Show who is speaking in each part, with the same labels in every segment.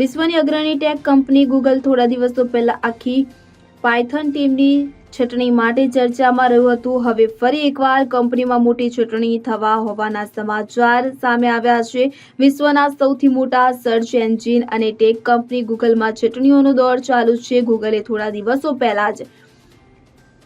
Speaker 1: વિશ્વની અગ્રણી tech company Google થોડા દિવસો પહેલા આખી પાયથન ટીમની છટણી માટે ચર્ચામાં રહ્યું હતું. હવે ફરી એકવાર કંપનીમાં મોટી છટણી થવા હોવાના સમાચાર સામે આવ્યા છે. વિશ્વના સૌથી મોટા સર્ચ એન્જિન અને ટેક કંપની ગૂગલમાં છટણીઓનો દોર ચાલુ છે. ગૂગલે થોડા દિવસો પહેલા જ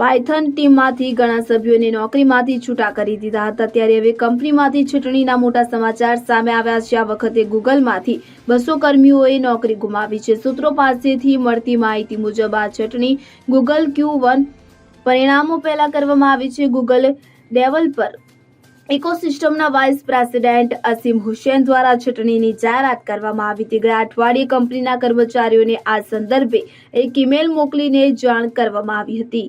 Speaker 1: પાયથન ટીમમાંથી ઘણા સભ્યોને નોકરીમાંથી છૂટા કરી દીધા હતા. ત્યારે હવે કંપનીમાંથી છૂટણીના મોટા સમાચાર સામે આવ્યા છે. આ વખતે ગૂગલમાંથી બસો કર્મીઓએ નોકરી ગુમાવી છે. સૂત્રો પાસેથી મળતી માહિતી મુજબ આ છટણી ગૂગલ ક્યુ વન પરિણામો પહેલા કરવામાં આવી છે. ગૂગલ ડેવલપર ઇકોસિસ્ટમના વાઇસ પ્રેસિડેન્ટ અસીમ હુસેન દ્વારા ચૂંટણીની જાહેરાત કરવામાં આવી. હતી ગયા અઠવાડિયે કંપનીના કર્મચારીઓને આ સંદર્ભે એક ઇમેલ મોકલીને જાણ કરવામાં આવી હતી.